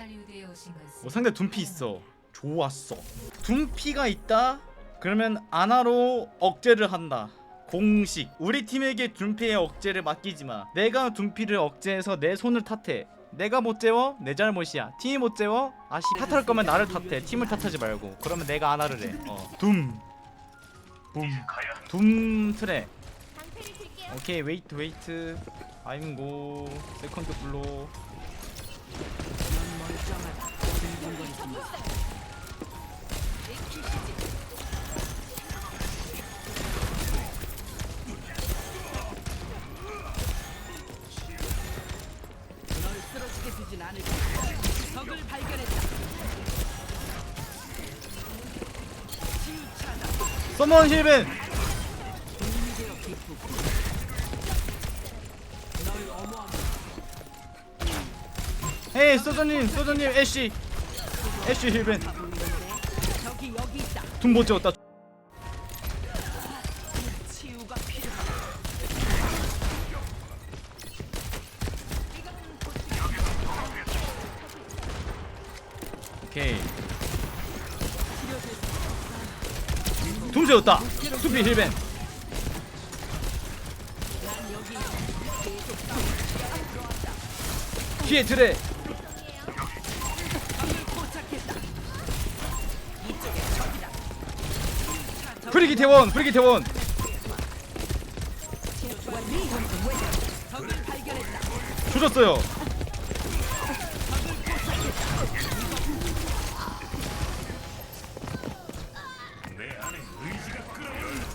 할리우드에 오신 것을 어, 상대 둔피 있어. 좋았어. 둔피가 있다? 그러면 아나로 억제를 한다. 공식. 우리 팀에게 둔피의 억제를 맡기지 마. 내가 둔피를 억제해서 내 손을 탓해. 내가 못 재워? 내 잘못이야. 팀이 못 재워? 아씨 탓할 거면 나를 탓해. 팀을 탓하지 말고. 그러면 내가 아나를 해. 어. 트레. 오케이 웨이트 웨이트. Go. 세컨드 블로. 서먼 힐벤. 에이 소저님 소저님 애쉬. 애쉬 힐벤. 둥못 찍었다. 오케이. 둥 세웠다. 투피 힐벤. 뒤에 드레. 프리기 태원 프리기 발견했다. 조졌어요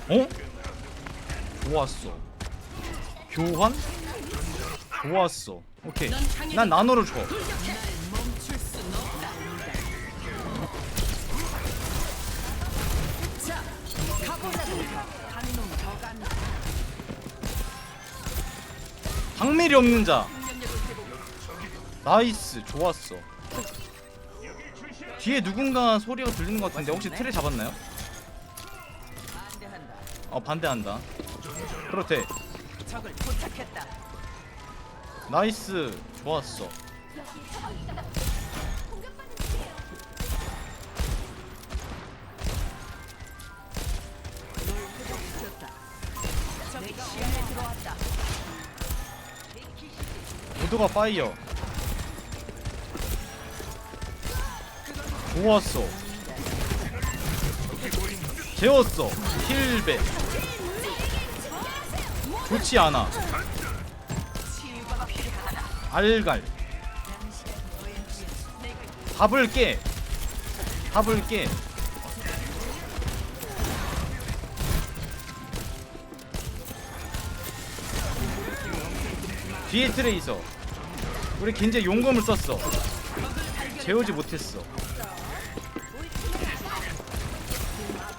어? 좋았어 교환? 좋았어 오케이 난 나노를 줘 박밀이 없는 자 나이스 좋았어 뒤에 누군가 소리가 들리는 것 같은데 혹시 틀에 잡았나요? 어 반대한다 그렇대. 나이스 좋았어. 적이 시야에 들어왔다. 모두가 파이어. 좋았어. 재웠어. 힐베. 좋지 않아. 알갈. 답을 깨. 답을 깨. 뒤에 트레이서 우리 겐지 용검을 썼어. 재우지 못했어.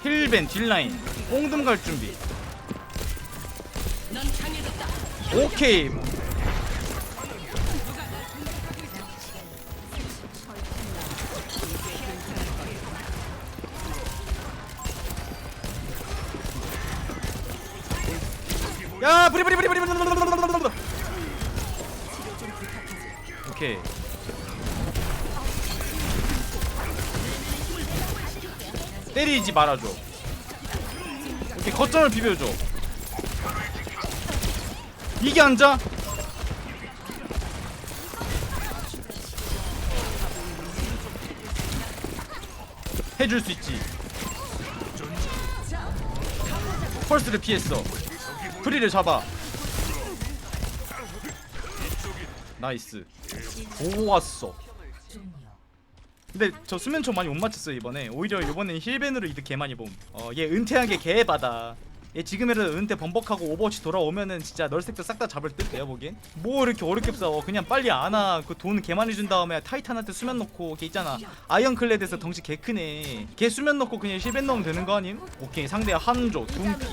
힐벤 딜라인 뽕듬 갈 준비. 오케이. 야 브리 브리 브리 브리 브리 브리 오케이 때리지 말아줘 오케이 거점을 비벼줘 이게 앉아? 해줄 수 있지. 펄스를 피했어. 프리를 잡아. 나이스. 좋았어. 근데 저 수면총 많이 못 맞췄어요 이번에 오히려 이번엔 힐벤으로 이득 개 많이 봄. 어얘 은퇴한 게 개바다. 얘 지금이라도 은퇴 번복하고 오버워치 돌아오면은 진짜 널색도 싹 다 잡을 듯 내가 보기엔 뭐 이렇게 어렵게 싸워 그냥 빨리 안와 그 돈 개 많이 준 다음에 타이탄한테 수면 넣고 걔 있잖아 아이언클레드에서 덩치 개 크네 걔 수면 넣고 그냥 힐벤 넣으면 되는 거 아님? 오케이 상대 한조 둠피.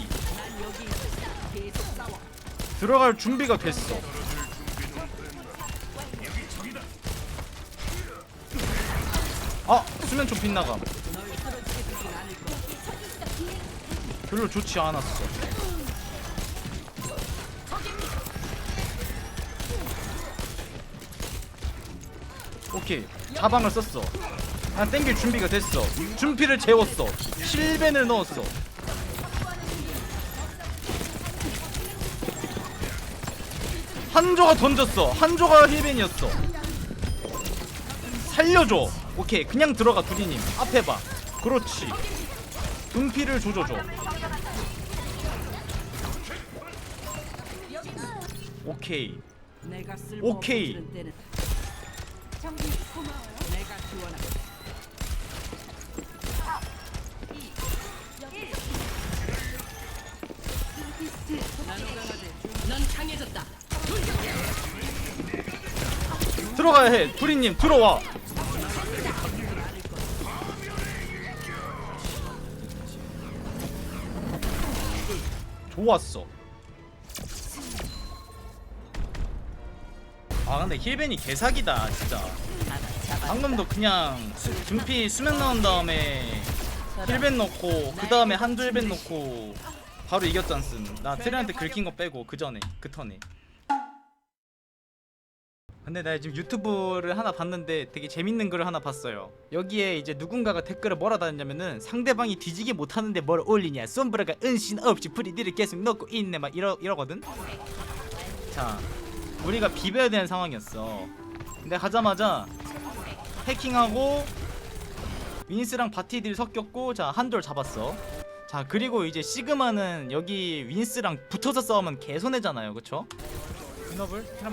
들어갈 준비가 됐어 아 수면 좀 빗나감. 별로 좋지 않았어. 오케이. 자방을 썼어. 아 땡길 준비가 됐어. 준피를 재웠어. 실벤을 넣었어. 한조가 던졌어. 한조가 힐벤이었어 살려줘. 오케이 그냥 들어가 두리님. 앞에 봐. 그렇지. 둔피를 조져줘. 오케이. 오케이. 들어가야 해. 두리님 들어와 좋았어. 아 근데 힐벤이 개사기다 진짜. 방금도 그냥 준피 수면 나온 다음에 힐벤 넣고 그 다음에 한두 힐벤 넣고 바로 이겼잖슨 나 트레한테 긁힌 거 빼고 그 전에 그 턴에 근데 나 지금 유튜브를 하나 봤는데 되게 재밌는 글을 하나 봤어요. 여기에 이제 누군가가 댓글을 뭐라 달았냐면은 상대방이 뒤지기 못하는데 뭘 올리냐 솜브라가 은신 없이 프리디를 계속 넣고 있네 막 이러 이러거든. 자, 우리가 비벼야 되는 상황이었어. 근데 가자마자 해킹하고 윈스랑 바티들이 섞였고 자 한 돌 잡았어. 자 그리고 이제 시그마는 여기 윈스랑 붙어서 싸우면 개손해잖아요, 그쵸?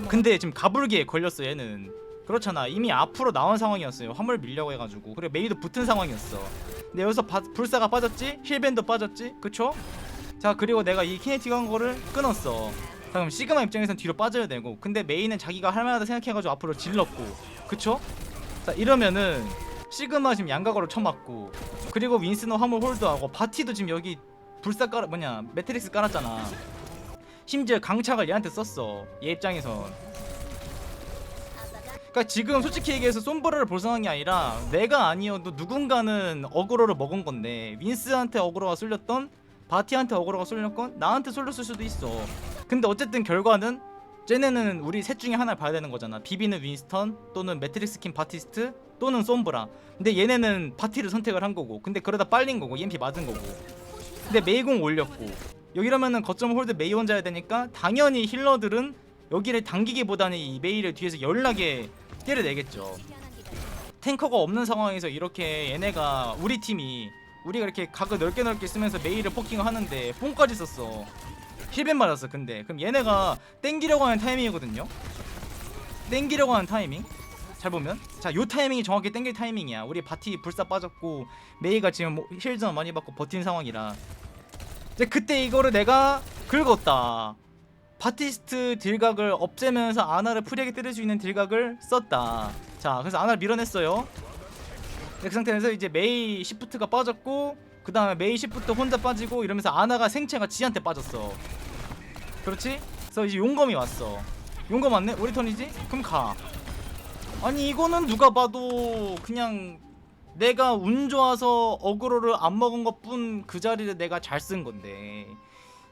근데 지금 가불기에 걸렸어 얘는. 그렇잖아. 이미 앞으로 나온 상황이었어요. 화물 밀려고 해가지고. 그리고 메이도 붙은 상황이었어. 근데 여기서 바, 불사가 빠졌지? 힐밴도 빠졌지? 그쵸? 자 그리고 내가 이 키네틱 한 거를 끊었어. 자 그럼 시그마 입장에선 뒤로 빠져야 되고. 근데 메이는 자기가 할 만하다 생각해가지고 앞으로 질렀고. 그쵸? 자 이러면은 시그마 지금 양각으로 쳐맞고. 그리고 윈스는 화물 홀드하고 바티도 지금 여기 불사 깔아 뭐냐 매트릭스 깔았잖아 심지어 강착을 얘한테 썼어 얘 입장에선. 그러니까 지금 솔직히 얘기해서 솜브라를 볼 상황이 아니라 내가 아니어도 누군가는 어그로를 먹은 건데 윈스한테 어그로가 쏠렸던 바티한테 어그로가 쏠렸건 나한테 쏠렸을 수도 있어. 근데 어쨌든 결과는 쟤네는 우리 셋 중에 하나를 봐야 되는 거잖아. 비비는 윈스턴 또는 매트릭스 킨 바티스트 또는 솜브라. 근데 얘네는 바티를 선택을 한 거고 근데 그러다 빨린 거고 EMP 맞은 거고. 근데 메이공 올렸고 여기라면은 거점 홀드 메이 혼자 해야 되니까 당연히 힐러들은 여기를 당기기보다는 이 메이를 뒤에서 열나게 때려내겠죠. 탱커가 없는 상황에서 이렇게 얘네가 우리 팀이 우리가 이렇게 각을 넓게 넓게 쓰면서 메이를 포킹을 하는데 뽕까지 썼어. 힐벤 맞았어. 근데 그럼 얘네가 땡기려고 하는 타이밍이거든요. 땡기려고 하는 타이밍. 잘 보면 자 요 타이밍이 정확히 땡길 타이밍이야. 우리 바티 불사 빠졌고 메이가 지금 뭐 힐전 많이 받고 버틴 상황이라 이제 그때 이거를 내가 긁었다. 바티스트 딜각을 없애면서 아나를 프리하게 때릴 수 있는 딜각을 썼다. 자, 그래서 아나를 밀어냈어요. 네, 그 상태에서 이제 메이 시프트가 빠졌고 그 다음에 메이 시프트 혼자 빠지고 이러면서 아나가 생체가 지한테 빠졌어. 그렇지? 그래서 이제 용검이 왔어. 용검 왔네? 우리 턴이지? 그럼 가. 아니 이거는 누가 봐도 그냥 내가 운 좋아서 어그로를 안 먹은 것뿐 그 자리를 내가 잘 쓴 건데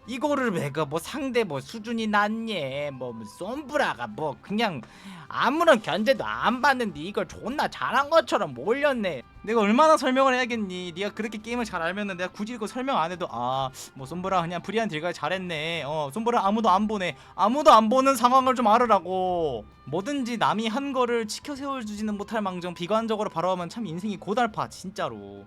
이거를 내가 뭐 상대 뭐 수준이 낮니? 뭐 솜브라가 뭐 그냥 아무런 견제도 안 받는데 이걸 존나 잘한 것처럼 몰렸네. 내가 얼마나 설명을 해야겠니? 네가 그렇게 게임을 잘 알면은 내가 굳이 이거 설명 안 해도 아뭐 솜브라 그냥 프리한 딜갈 잘했네. 어 솜브라 아무도 안 보네. 아무도 안 보는 상황을 좀 알으라고. 뭐든지 남이 한 거를 치켜 세워주지는 못할 망정 비관적으로 바라보면 참 인생이 고달파 진짜로